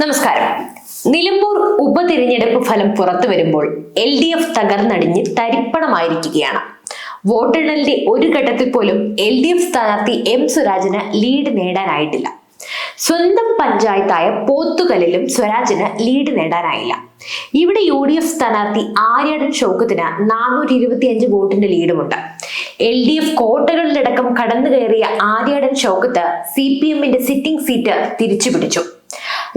നമസ്കാരം. നിലമ്പൂർ ഉപതിരഞ്ഞെടുപ്പ് ഫലം പുറത്തു വരുമ്പോൾ എൽ ഡി എഫ് തകർന്നടിഞ്ഞ് തരിപ്പണമായിരിക്കുകയാണ്. വോട്ടെണ്ണലിന്റെ ഒരു ഘട്ടത്തിൽ പോലും എൽ ഡി എഫ് സ്ഥാനാർത്ഥി എം സ്വരാജിന് ലീഡ് നേടാനായിട്ടില്ല. സ്വന്തം പഞ്ചായത്തായ പോത്തുകലിലും സ്വരാജിന് ലീഡ് നേടാനായില്ല. ഇവിടെ യു ഡി എഫ് സ്ഥാനാർത്ഥി ആര്യാടൻ ഷൗക്കത്തിന് നാനൂറ്റി ഇരുപത്തി അഞ്ച് വോട്ടിന്റെ ലീഡുമുണ്ട്. എൽ ഡി എഫ് കോട്ടകളിലടക്കം കടന്നു കയറിയ ആര്യടൻ ഷൗക്കത്ത് സി പി എമ്മിന്റെ സിറ്റിംഗ് സീറ്റ് തിരിച്ചു പിടിച്ചു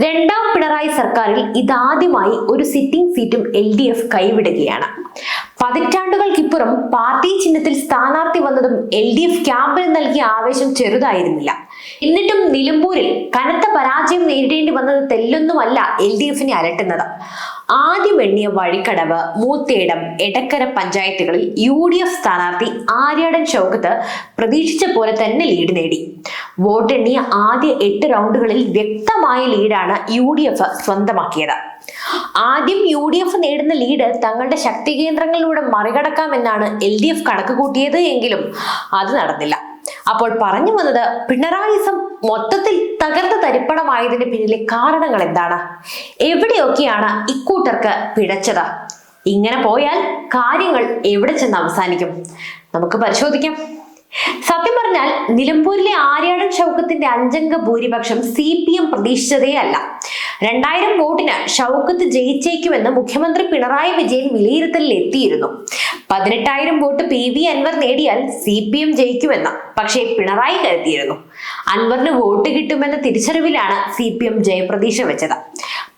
രണ്ടാം പിണറായി സർക്കാരിൽ ഇതാദ്യമായി ഒരു സിറ്റിംഗ് സീറ്റും എൽ ഡി എഫ് കൈവിടുകയാണ്. പതിറ്റാണ്ടുകൾക്കിപ്പുറം പാർട്ടി ചിഹ്നത്തിൽ സ്ഥാനാർത്ഥി വന്നതും എൽ ഡി എഫ് ക്യാമ്പിന് നൽകിയ ആവേശം ചെറുതായിരുന്നില്ല. എന്നിട്ടും നിലമ്പൂരിൽ കനത്ത പരാജയം നേരിടേണ്ടി വന്നത് തെല്ലൊന്നുമല്ല എൽ ഡി എഫിനെ അലട്ടുന്നത്. ആദ്യം എണ്ണിയ വഴിക്കടവ് മൂത്തേടം എടക്കര പഞ്ചായത്തുകളിൽ യു ഡി എഫ് സ്ഥാനാർത്ഥി ആര്യാടൻ ചൗക്കത്ത് പ്രതീക്ഷിച്ച പോലെ തന്നെ ലീഡ് നേടി. വോട്ടെണ്ണിയ ആദ്യ എട്ട് റൗണ്ടുകളിൽ വ്യക്തമായ ലീഡാണ് യു ഡി എഫ് സ്വന്തമാക്കിയത്. ആദ്യം യു ഡി എഫ് നേടുന്ന ലീഡ് തങ്ങളുടെ ശക്തി കേന്ദ്രങ്ങളിലൂടെ മറികടക്കാമെന്നാണ് എൽ ഡി എഫ് കണക്ക് കൂട്ടിയത് എങ്കിലും അത് നടന്നില്ല. അപ്പോൾ പറഞ്ഞു വന്നത് പിണറായിസം മൊത്തത്തിൽ തകർന്ന തരിപ്പണമായതിന് പിന്നിലെ കാരണങ്ങൾ എന്താണ്? എവിടെയൊക്കെയാണ് ഇക്കൂട്ടർക്ക് പിഴച്ചത്? ഇങ്ങനെ പോയാൽ കാര്യങ്ങൾ എവിടെ ചെന്ന് അവസാനിക്കും? നമുക്ക് പരിശോധിക്കാം. സത്യം പറഞ്ഞാൽ നിലമ്പൂരിലെ ആര്യാടൻ ഷൗക്കത്തിന്റെ അഞ്ചംഗ ഭൂരിപക്ഷം സി പി എം പ്രതീക്ഷിച്ചതേ അല്ല. രണ്ടായിരം വോട്ടിന് ഷൗക്കത്ത് ജയിച്ചേക്കുമെന്ന് മുഖ്യമന്ത്രി പിണറായി വിജയൻ വിലയിരുത്തലിൽ എത്തിയിരുന്നു പതിനെട്ടായിരം വോട്ട് പി വി അൻവർ നേടിയാൽ സി പി എം ജയിക്കുമെന്ന് പക്ഷേ പിണറായി കരുതിയിരുന്നു. അൻവറിന് വോട്ട് കിട്ടുമെന്ന തിരിച്ചറിവിലാണ് സി പി എം ജയപ്രതീക്ഷ വെച്ചത്.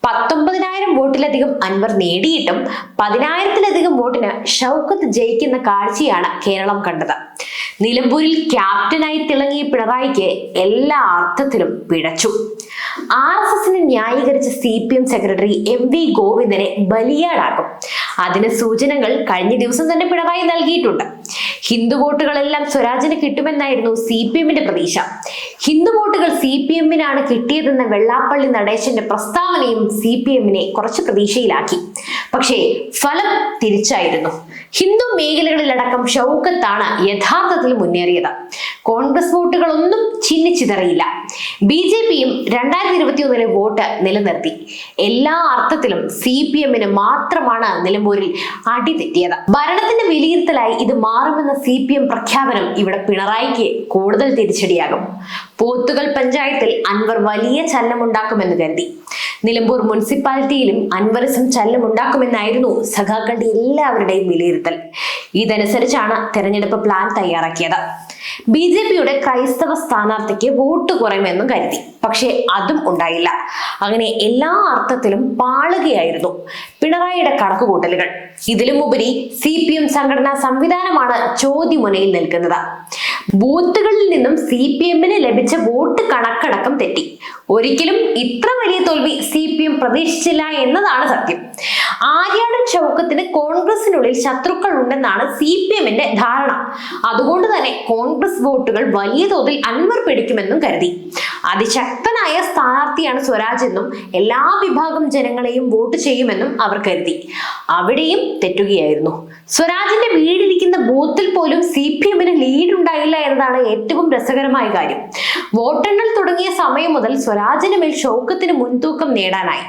പത്തൊമ്പതിനായിരം വോട്ടിലധികം അൻവർ നേടിയിട്ടും പതിനായിരത്തിലധികം വോട്ടിന് ഷൗക്കത്ത് ജയിക്കുന്ന കാഴ്ചയാണ് കേരളം കണ്ടത്. നിലമ്പൂരിൽ ക്യാപ്റ്റനായി തിളങ്ങിയ പിണറായിക്ക് എല്ലാ അർത്ഥത്തിലും പിഴച്ചു. ആർ എസ് എസിനെ ന്യായീകരിച്ച C P M secretary M V ഗോവിന്ദനെ ബലിയാടാക്കും. അതിന് സൂചനകൾ കഴിഞ്ഞ ദിവസം തന്നെ പിണറായി നൽകിയിട്ടുണ്ട്. ഹിന്ദു വോട്ടുകളെല്ലാം സ്വരാജിന് കിട്ടുമെന്നായിരുന്നു സി പി എമ്മിന്റെ പ്രതീക്ഷ. ഹിന്ദു വോട്ടുകൾ സി പി എമ്മിനാണ് കിട്ടിയതെന്ന വെള്ളാപ്പള്ളി നടേശന്റെ പ്രസ്താവനയും സി പി എമ്മിനെ കുറച്ച് പ്രതീക്ഷയിലാക്കി. പക്ഷേ ഫലം തിരിച്ചായിരുന്നു. ഹിന്ദു മേഖലകളിലടക്കം ഷൗക്കത്താണ് യഥാർത്ഥത്തിൽ മുന്നേറിയത്. കോൺഗ്രസ് വോട്ടുകളൊന്നും ചിന്നിച്ചിതറിയില്ല ബി ജെ പിയും രണ്ടായിരത്തി ഇരുപത്തി ഒന്നിലെ വോട്ട് നിലനിർത്തി. എല്ലാ അർത്ഥത്തിലും സി പി എമ്മിന് മാത്രമാണ് നിലമ്പൂരിൽ അടി തെറ്റിയത്. ഭരണത്തിന്റെ വിലയിരുത്തലായി ഇത് മാറുമെന്ന സി പി എം പ്രഖ്യാപനം ഇവിടെ പിണറായിക്ക് കൂടുതൽ തിരിച്ചടിയാകും. പോത്തുകൾ പഞ്ചായത്തിൽ അൻവർ വലിയ ചലനമുണ്ടാക്കുമെന്ന് കരുതി. നിലമ്പൂർ മുനിസിപ്പാലിറ്റിയിലും അൻവറിസം ചലനമുണ്ടാക്കുമെന്നായിരുന്നു സഖാക്കളുടെ എല്ലാവരുടെയും വിലയിരുത്തൽ. ഇതനുസരിച്ചാണ് തെരഞ്ഞെടുപ്പ് പ്ലാൻ തയ്യാറാക്കിയത്. ബി ജെ പിയുടെ ക്രൈസ്തവ സ്ഥാനാർത്ഥിക്ക് വോട്ട് കുറയുമെന്നും കരുതി. പക്ഷേ അതും ഉണ്ടായില്ല. അങ്ങനെ എല്ലാ അർത്ഥത്തിലും പാളുകയായിരുന്നു പിണറായിയുടെ കണക്കുകൂട്ടലുകൾ. ഇതിലും ഉപരി സി പി എം സംഘടനാ സംവിധാനമാണ് ചോദ്യമുനയിൽ നിൽക്കുന്നത്. ബൂത്തുകളിൽ നിന്നും സി പി എമ്മിന് ലഭിച്ച വോട്ട് കണക്കടക്കം തെറ്റി. ഒരിക്കലും ഇത്ര വലിയ തോൽവി സി പി എം പ്രതീക്ഷിച്ചില്ല എന്നതാണ് സത്യം. ആര്യാടൻ ചൗക്കത്തിന് കോൺഗ്രസിനുള്ളിൽ ശത്രുക്കൾ ഉണ്ടെന്നാണ് സി പി എമ്മിന്റെ ധാരണ. അതുകൊണ്ട് തന്നെ കോൺഗ്രസ് വോട്ടുകൾ വലിയ തോതിൽ അൻവർ പിടിക്കുമെന്നും കരുതി. അതിശക്തനായ സ്ഥാനാർത്ഥിയാണ് സ്വരാജ് എന്നും എല്ലാ വിഭാഗം ജനങ്ങളെയും വോട്ട് ചെയ്യുമെന്നും അവർ കരുതി. അവിടെയും തെറ്റുകയായിരുന്നു. സ്വരാജിന്റെ വീടിരിക്കുന്ന ബൂത്തിൽ പോലും സി പി എമ്മിന് ലീഡ് ഉണ്ടായില്ല എന്നതാണ് ഏറ്റവും രസകരമായ കാര്യം. വോട്ടെണ്ണൽ തുടങ്ങിയ സമയം മുതൽ സ്വരാജിന് മേൽ ഷൗക്കത്തിന് മുൻതൂക്കം നേടാനായി.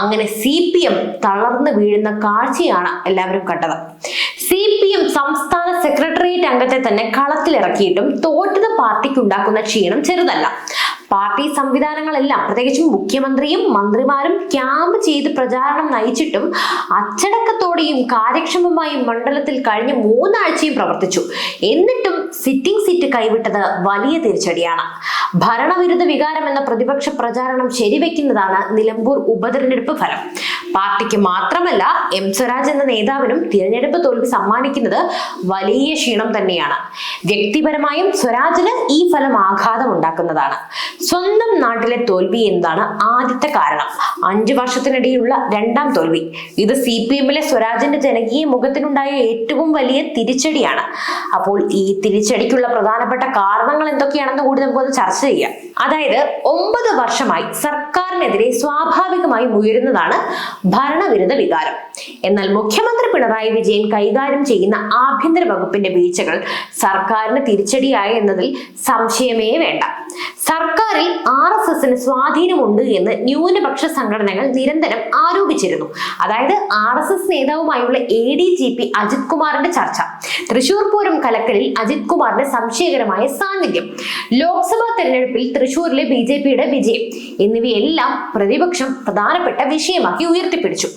അങ്ങനെ സി പി എം തളർന്നു വീഴുന്ന കാഴ്ചയാണ് എല്ലാവരും കണ്ടത്. സി പി എം സംസ്ഥാന സെക്രട്ടേറിയറ്റ് അംഗത്തെ തന്നെ കളത്തിലിറക്കിയിട്ടും തോറ്റത് പാർട്ടിക്ക് ഉണ്ടാക്കുന്ന ക്ഷീണം ചെറുതല്ല. പാർട്ടി സംവിധാനങ്ങളെല്ലാം പ്രത്യേകിച്ചും മുഖ്യമന്ത്രിയും മന്ത്രിമാരും ക്യാമ്പ് ചെയ്ത് പ്രചാരണം നയിച്ചിട്ടും അച്ചടക്കത്തോടെയും കാര്യക്ഷമമായും മണ്ഡലത്തിൽ കഴിഞ്ഞ മൂന്നാഴ്ചയും പ്രവർത്തിച്ചു. എന്നിട്ടും സിറ്റിംഗ് സീറ്റ് കൈവിട്ടത് വലിയ തിരിച്ചടിയാണ്. ഭരണവിരുദ്ധ വികാരം എന്ന പ്രതിപക്ഷ പ്രചാരണം ശരിവെക്കുന്നതാണ് നിലമ്പൂർ ഉപതെരഞ്ഞെടുപ്പ് ഫലം. പാർട്ടിക്ക് മാത്രമല്ല എം സ്വരാജ് എന്ന നേതാവിനും തിരഞ്ഞെടുപ്പ് തോൽവി സമ്മാനിക്കുന്നത് വലിയ ക്ഷീണം തന്നെയാണ്. വ്യക്തിപരമായും സ്വരാജിന് ഈ ഫലം ആഘാതം ഉണ്ടാക്കുന്നതാണ് സ്വന്തം നാട്ടിലെ തോൽവി എന്നതാണ് ആദ്യത്തെ കാരണം? അഞ്ചു വർഷത്തിനിടയിലുള്ള രണ്ടാം തോൽവി. ഇത് സി പി എമ്മിലെ സ്വരാജിന്റെ ജനകീയ മുഖത്തിനുണ്ടായ ഏറ്റവും വലിയ തിരിച്ചടിയാണ്. അപ്പോൾ ഈ തിരിച്ചടിക്കുള്ള പ്രധാനപ്പെട്ട കാരണങ്ങൾ എന്തൊക്കെയാണെന്ന് കൂടി നമുക്കൊന്ന് ചർച്ച ചെയ്യാം. അതായത് ഒമ്പത് വർഷമായി സർക്കാരിനെതിരെ സ്വാഭാവികമായും ഉയരുന്നതാണ് ഭരണവിരുദ്ധ വികാരം. എന്നാൽ മുഖ്യമന്ത്രി പിണറായി വിജയൻ കൈകാര്യം ചെയ്യുന്ന ആഭ്യന്തര വകുപ്പിന്റെ വീഴ്ചകൾ സർക്കാരിന് തിരിച്ചടിയായി എന്നതിൽ സംശയമേ വേണ്ട. സർക്കാരിൽ ആർ എസ് എസിന് സ്വാധീനമുണ്ട് എന്ന് ന്യൂനപക്ഷ സംഘടനകൾ നിരന്തരം ആരോപിച്ചിരുന്നു. അതായത് R S S നേതാവുമായുള്ള A D G P Ajith കുമാറിന്റെ ചർച്ച. തൃശൂർ പൂരം കലക്കലിൽ അജിത് കുമാറിന്റെ സംശയകരമായ സാന്നിധ്യം. ലോക്സഭാ തെരഞ്ഞെടുപ്പിൽ തൃശൂരിലെ ബി ജെ പിയുടെ വിജയം എന്നിവയെല്ലാം പ്രതിപക്ഷം പ്രധാനപ്പെട്ട വിഷയമാക്കി ഉയർത്തിപ്പിടിച്ചു.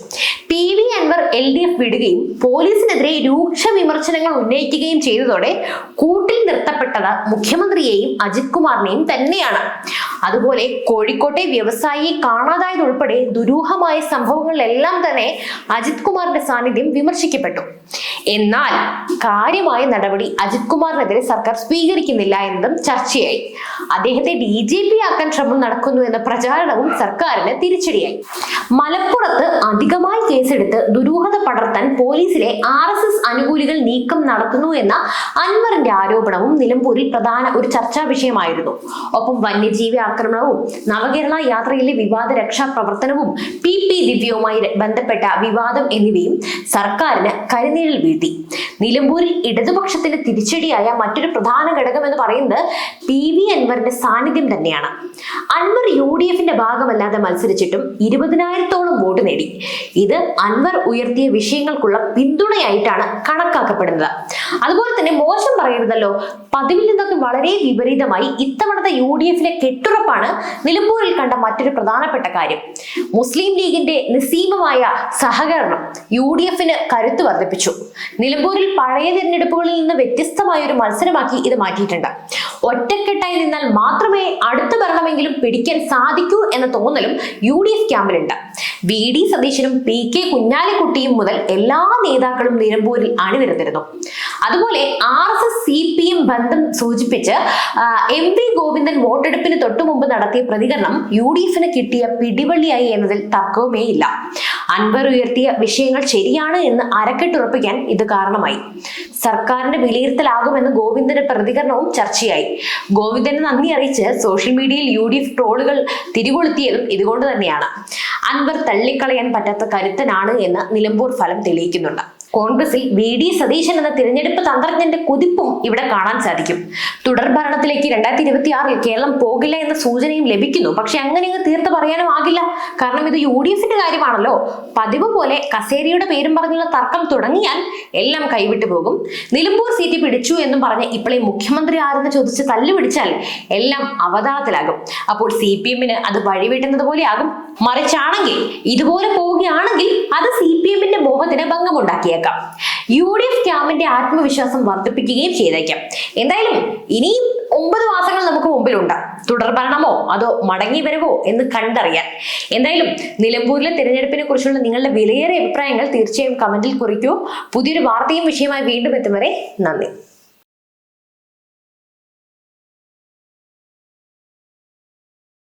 P V Anvar L D F വിടുകയും പോലീസിനെതിരെ രൂക്ഷ വിമർശനങ്ങൾ ഉന്നയിക്കുകയും ചെയ്തതോടെ കൂട്ടിൽ നിർത്തപ്പെട്ടത് മുഖ്യമന്ത്രിയെയും അജിത് കുമാറിനെയും തന്നെയാണ്. അതുപോലെ കോഴിക്കോട്ടെ വ്യവസായിയെ കാണാതായതുൾപ്പെടെ ദുരൂഹമായ സംഭവങ്ങളിലെല്ലാം തന്നെ അജിത് കുമാറിന്റെ സാന്നിധ്യം വിമർശിക്കപ്പെട്ടു. എന്നാൽ കാര്യമായ നടപടി അജിത് കുമാറിനെതിരെ സർക്കാർ സ്വീകരിക്കുന്നില്ല എന്നതും ചർച്ചയായി. അദ്ദേഹത്തെ ഡി ജി പി ആക്കാൻ ശ്രമം നടക്കുന്നു എന്ന പ്രചാരണവും സർക്കാരിന് തിരിച്ചടിയായി. മലപ്പുറത്ത് അധികമായി കേസെടുത്ത് ദുരൂഹത പടർത്താൻ പോലീസിലെ ആർ അനുകൂലികൾ നീക്കം നടത്തുന്നു എന്ന അൻവറിന്റെ ആരോപണവും നിലമ്പൂരിൽ പ്രധാന ഒരു ചർച്ചാ വിഷയമായിരുന്നു. ഒപ്പം വന്യജീവി ആക്രമണവും നവകേരള യാത്രയിലെ വിവാദ രക്ഷാ പ്രവർത്തനവും പി പി ദിവ്യവുമായി ബന്ധപ്പെട്ട വിവാദം എന്നിവയും സർക്കാരിന് കരിനീഴൽ വീഴ്ത്തി. നിലമ്പൂരിൽ ഇടതുപക്ഷത്തിന് തിരിച്ചടിയായ മറ്റൊരു പ്രധാന ഘടകം എന്ന് പറയുന്നത് പി വി അൻവറിന്റെ സാന്നിധ്യം തന്നെയാണ്. അൻവർ യു ഡി എഫിന്റെ ഭാഗമല്ലാതെ മത്സരിച്ചിട്ടും ഇരുപതിനായിരത്തോളം വോട്ട് നേടി. ഇത് അൻവർ ഉയർത്തിയ വിഷയങ്ങൾക്കുള്ള പിന്തുണയായിട്ടാണ് കണക്കാക്കപ്പെടുന്നത്. അതുപോലെ തന്നെ മോശം പറയരുതല്ലോ പതിവിൽ നിന്നൊക്കെ വളരെ വിപരീതമായി ഇത്തവണത്തെ യു ഡി എഫിലെ കെട്ടുറപ്പാണ് നിലമ്പൂരിൽ കണ്ട മറ്റൊരു പ്രധാനപ്പെട്ട കാര്യം. മുസ്ലിം ലീഗിന്റെ നിസീമമായ സഹകരണം യു ഡി എഫിന് കരുത്ത് വർദ്ധിപ്പിച്ചു. നിലമ്പൂരിൽ പഴയ തിരഞ്ഞെടുപ്പുകളിൽ നിന്ന് വ്യത്യസ്തമായ ഒരു മത്സരമാക്കി ഇത് മാറ്റിയിട്ടുണ്ട്. ഒറ്റക്കെട്ടായി നിന്നാൽ മാത്രമേ അടുത്ത ഭരണമെങ്കിലും പിടിക്കാൻ സാധിക്കൂ എന്ന തോന്നലും യു ഡി എഫ് ക്യാമ്പിലുണ്ട്. വി ഡി സതീശനും പി കെ കുഞ്ഞാലിക്കുട്ടിയും മുതൽ എല്ലാ നേതാക്കളും നിലമ്പൂരിൽ അണിനിരന്നിരുന്നു. അതുപോലെ R S S C P M ബന്ധം സൂചിപ്പിച്ച് ആ, എം വി ഗോവിന്ദൻ വോട്ടെടുപ്പിന് തൊട്ടു മുമ്പ് നടത്തിയ പ്രതികരണം യു ഡി എഫിന് കിട്ടിയ പിടിവള്ളിയായി എന്നതിൽ തർക്കവുമേ ഇല്ല അൻവർ ഉയർത്തിയ വിഷയങ്ങൾ ശരിയാണ് എന്ന് അരക്കെട്ടുറപ്പിക്കാൻ ഇത് കാരണമായി. സർക്കാരിന്റെ വിലയിരുത്തലാകുമെന്ന് ഗോവിന്ദന്റെ പ്രതികരണവും ചർച്ചയായി. ഗോവിന്ദന് നന്ദി അറിയിച്ച് സോഷ്യൽ മീഡിയയിൽ യു ഡി എഫ് ട്രോളുകൾ തിരികൊളുത്തിയതും ഇതുകൊണ്ട് തന്നെയാണ്. അൻവർ തള്ളിക്കളയാൻ പറ്റാത്ത കരുത്തനാണ് എന്ന് നിലമ്പൂർ ഫലം തെളിയിക്കുന്നുണ്ട്. കോൺഗ്രസിൽ വി ഡി സതീശൻ എന്ന തിരഞ്ഞെടുപ്പ് തന്ത്രജ്ഞന്റെ കുതിപ്പും ഇവിടെ കാണാൻ സാധിക്കും. തുടർ ഭരണത്തിലേക്ക് രണ്ടായിരത്തി ഇരുപത്തി ആറിൽ കേരളം പോകില്ല എന്ന സൂചനയും ലഭിക്കുന്നു. പക്ഷെ അങ്ങനെ അങ്ങ് തീർത്ത് പറയാനും ആകില്ല. കാരണം ഇത് യു ഡി എഫിന്റെ കാര്യമാണല്ലോ. പതിവ് പോലെ കസേരയുടെ പേരും പറഞ്ഞുള്ള തർക്കം തുടങ്ങിയാൽ എല്ലാം കൈവിട്ടു പോകും. നിലമ്പൂർ സീറ്റ് പിടിച്ചു എന്നും പറഞ്ഞ് ഇപ്പോഴേ മുഖ്യമന്ത്രി ആരെന്ന് ചോദിച്ച് തല്ലു പിടിച്ചാൽ എല്ലാം അവതാളത്തിലാകും. അപ്പോൾ സി പി എമ്മിന് അത് വഴിവെട്ടുന്നത് പോലെയാകും. മറിച്ചാണെങ്കിൽ ഇതുപോലെ പോവുകയാണെങ്കിൽ അത് സി പി എമ്മിന്റെ മോഹത്തിന് ഭംഗമുണ്ടാക്കിയേക്കാം. യു ഡി എഫ് ക്യാമ്പിന്റെ ആത്മവിശ്വാസം വർദ്ധിപ്പിക്കുകയും ചെയ്തേക്കാം. എന്തായാലും ഇനിയും ഒമ്പത് മാസങ്ങൾ നമുക്ക് മുമ്പിലുണ്ട്. തുടർ ഭരണമോ? അതോ മടങ്ങി വരവോ എന്ന് കണ്ടറിയാൻ. എന്തായാലും നിലമ്പൂരിലെ തിരഞ്ഞെടുപ്പിനെ കുറിച്ചുള്ള നിങ്ങളുടെ വിലയേറിയ അഭിപ്രായങ്ങൾ തീർച്ചയായും കമന്റിൽ കുറിക്കൂ. പുതിയൊരു വാർത്തയും വിഷയമായി വീണ്ടും എത്തും വരെ നന്ദി.